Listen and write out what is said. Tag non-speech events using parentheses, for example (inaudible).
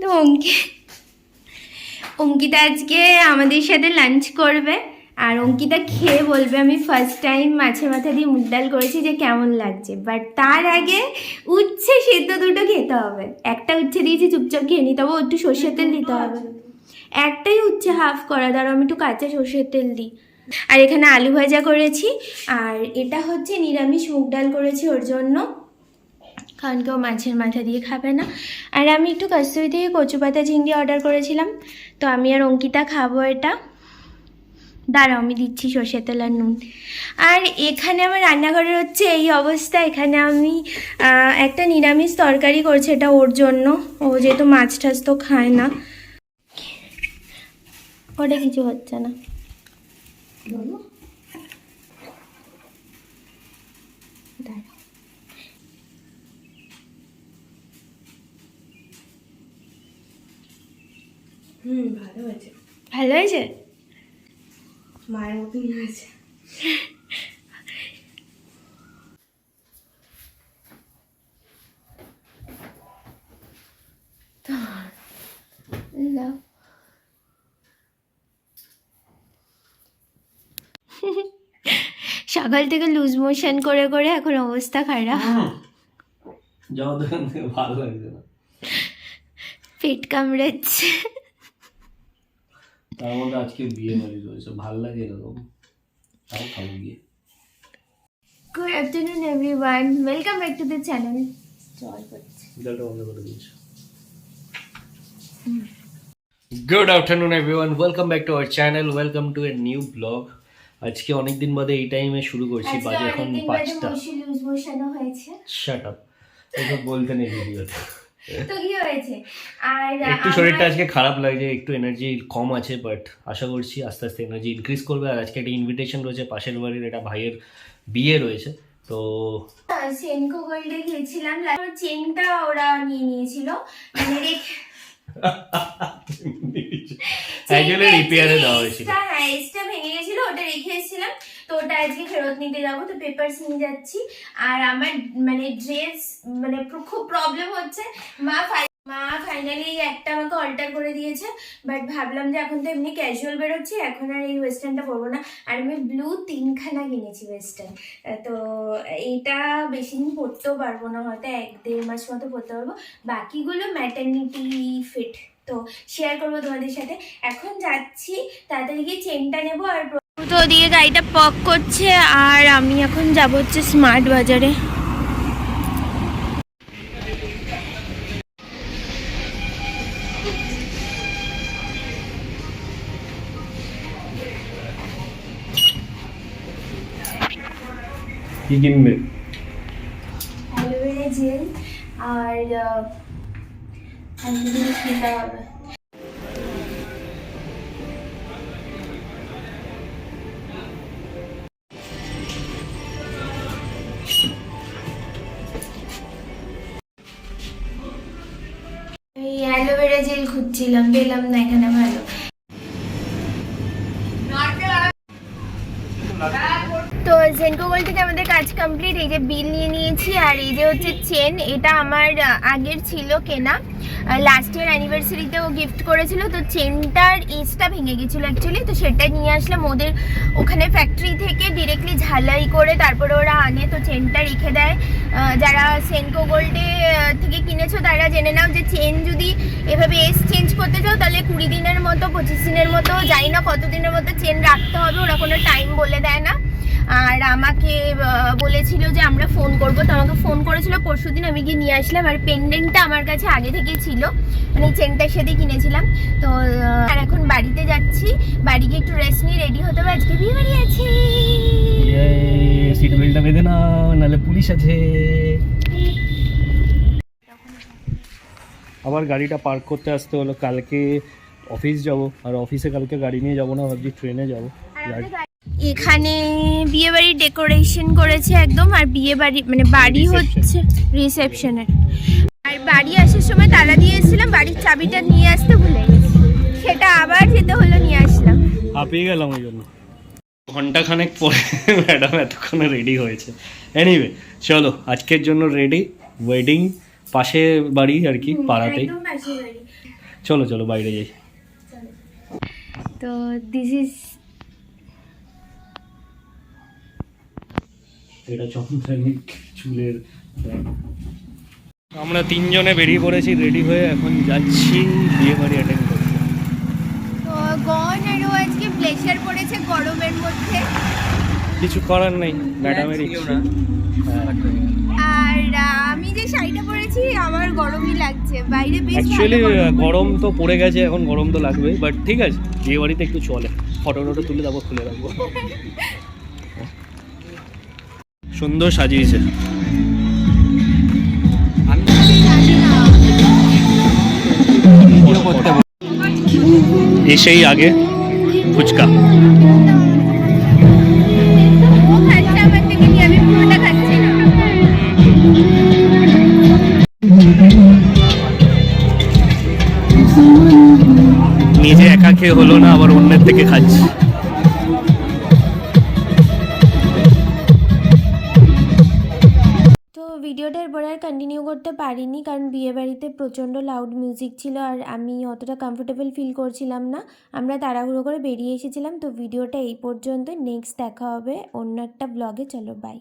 তো অঙ্কি, অঙ্কিতা আজকে আমাদের সাথে লাঞ্চ করবে। আর অঙ্কিতা খেয়ে বলবে, আমি ফার্স্ট টাইম মাছের মাথা দিয়ে মুগ ডাল করেছি, যে কেমন লাগছে। বাট তার আগে উচ্ছে সেদ্ধ দুটো খেতে হবে। একটা উচ্ছে দিয়েছি, চুপচাপ খেয়ে নি তবে একটু সর্ষের তেল দিতে হবে। একটাই উচ্ছে হাফ করা, ধরো আমি একটু কাঁচা সর্ষের তেল দিই। আর এখানে আলু ভাজা করেছি, আর এটা হচ্ছে নিরামিষ মুগ ডাল করেছি ওর জন্য। কারণ কেউ মাছের মাথা দিয়ে খাবে না। আর আমি একটু কস্তুরি থেকে কচু পাতা চিংড়ি অর্ডার করেছিলাম। তো আমি আর অঙ্কিতা খাব এটা। দাঁড়াও, আমি দিচ্ছি সর্ষে তেল আর নুন। আর এখানে আমার রান্নাঘরের হচ্ছে এই অবস্থা। এখানে আমি একটা নিরামিষ তরকারি করছি এটা ওর জন্য। ও যেহেতু মাছ টাছ তো খায় না। ওটা কিছু হচ্ছে না। হুম ভালো হয়েছে। ভালো হয়েছে? মায়ের মতন হয়েছে। সকাল থেকে লুজ মোশন করে করে এখন অবস্থা খারাপ। যাও দোকান থেকে ভালো লাগছে না। পেট কামড়াচ্ছে। তার মধ্যে আজকে বিয়ে বাড়ি রয়েছে ভালো লাগে এরকম? তাও খাব গিয়ে। Good afternoon everyone welcome back to the channel জল পড়ছে জলটা বন্ধ করে দিয়েছে। Good afternoon everyone welcome back to our channel welcome to a new blog আজকে অনেক দিন বাদে এই টাইমে শুরু করছি বাজে এখন পাঁচটা। শাট আপ এসব বলতে নেই ভিডিওতে। তো কি হয়েছে? আর একটু শরীরটা আজকে খারাপ লাগছে একটু এনার্জি কম আছে বাট আশা করছি আস্তে আস্তে এনার্জি ইনক্রিজ করবে। আর আজকে একটা ইনভিটেশন রয়েছে পাশের বাড়ির এটা ভাইয়ের বিয়ে রয়েছে তো সেনকো গোল্ডে গিয়েছিলাম। চেনটা ওরা নিয়ে নিয়েছিল। মানে রেখে রিপেয়ারে দেওয়া হয়েছিল। হ্যাঁ এক্সট্রা ভেঙে গেছিল ওটা রেখে এসেছিলাম। তো ওটা আজকে ফেরত নিতে যাব, তো পেপারস নিয়ে যাচ্ছি। আর আমার মানে ড্রেস মানে খুব প্রবলেম হচ্ছে। মা মা ফাইনালি একটা আমাকে অল্টার করে দিয়েছে বাট ভাবলাম যে এখন তো এমনি ক্যাজুয়াল বেরোচ্ছি, এখন আর এই ওয়েস্টার্নটা পরবো না। আর আমি ব্লু তিনখানা কিনেছি ওয়েস্টার্ন তো এটা বেশি দিন পরতেও পারব না, হয়তো এক দেড় মাস মতো পরতে পারব। বাকিগুলো ম্যাটার্নিটি ফিট তো শেয়ার করব তোমাদের সাথে। এখন যাচ্ছি, তাড়াতাড়ি গিয়ে চেনটা নেব আর তো ওদিকে গাড়িটা পক করছে আর আমি এখন যাব হচ্ছে স্মার্ট বাজারে। কি কিনবে? অ্যালোভেরা জেল আর নিতে হবে। অ্যালোভেরা জেল খুঁজছিলাম পেলাম না এখানে ভালো। তো জেনকো গোল্ড থেকে আমাদের কাজ কমপ্লিট এই যে বিল নিয়ে নিয়েছি আর এই যে হচ্ছে চেন এটা আমার আগের ছিল কেনা। লাস্ট ইয়ার অ্যানিভার্সারিতে ও গিফট করেছিল, তো চেনটার এজটা ভেঙে গেছিল অ্যাকচুয়ালি তো সেটা নিয়ে আসলাম। ওদের ওখানে ফ্যাক্টরি থেকে ডিরেক্টলি ঝালাই করে তারপরে ওরা আনে, তো চেনটা রেখে দেয়। যারা সেনকো গোল্ডে থেকে কিনেছো, তারা জেনে নাও যে চেন যদি এভাবে এস চেঞ্জ করতে চাও, তাহলে কুড়ি দিনের মতো, পঁচিশ দিনের মতো জানি না কত দিনের মতো চেন রাখতে হবে, ওরা কোনো টাইম বলে দেয় না। আর আমাকে বলেছিল যে আমরা ফোন করব। তো আমাকে ফোন করেছিল পরশু দিন আমি গিয়ে নিয়ে আসলাম। আর পেন্ডেন্টটা আমার কাছে আগে থেকেই ছিল। মানে চেনটার সাথে কিনেছিলাম। তো আর এখন বাড়িতে যাচ্ছি। বাড়ি গিয়ে একটু রেস্ট নিয়ে রেডি হতে হবে। আজকে বিয়ে বাড়ি আছে। সিট বেল্টটা বেঁধে না নাহলে পুলিশ আছে। আবার গাড়িটা পার্ক করতে আসতে হলো। কালকে অফিস যাব। আর অফিসে কালকে গাড়ি নিয়ে যাব না ভাবছি ট্রেনে যাব। এখানে বিয়ে বাড়ির ডেকোরেশন করেছে একদম আর বিয়ে বাড়ি মানে বাড়ি হচ্ছে রিসেপশনের আর বাড়ি আসার সময় তালা দিয়ে এসেছিলাম বাড়ির চাবিটা নিয়ে আসতে ভুলে গেছি। সেটা আবার যেতে হলো নিয়ে আসলাম। হাঁপিয়ে গেলাম ওই জন্য। ঘণ্টা খানেক পরে (laughs) ম্যাডাম এতক্ষণে রেডি হয়েছে। এনিওয়ে চলো আজকের জন্য রেডি ওয়েডিং পাশে বাড়ি আর কি পাড়াতেই। চলো চলো বাইরে যাই। তো দিস ইজ এটা চন্দ্রানী চুলের আমরা তিনজনে বেরিয়ে পড়েছি রেডি হয়ে এখন যাচ্ছি বিয়ে বাড়ি অ্যাটেন্ড করতে। তো গন আরও আজকে প্লেশার পড়েছে গরমের মধ্যে। কিছু করার নেই ম্যাডামের ইচ্ছে। আর আমি যে শাড়িটা পরেছি আমার গরমই লাগছে। বাইরে বেশ অ্যাকচুয়ালি গরম। তো পড়ে গেছে এখন গরম তো লাগবে বাট ঠিক আছে বিয়ে বাড়িতে একটু চলে। ফটো টটো তুলে তারপর খুলে রাখব। (laughs) সুন্দর সাজিয়েছে। এসেই আগে ফুচকা। নিজে একা খেয়ে হলো না আবার অন্যের থেকে খাচ্ছি। এরপরে আর কন্টিনিউ করতে পারিনি কারণ বিয়েবাড়িতে প্রচণ্ড লাউড মিউজিক ছিল আর আমি অতটা কমফোর্টেবল ফিল করছিলাম না। আমরা তাড়াহুড়ো করে বেরিয়ে এসেছিলাম, তো ভিডিওটা এই পর্যন্ত নেক্সট দেখা হবে অন্য একটা ব্লগে চলো বাই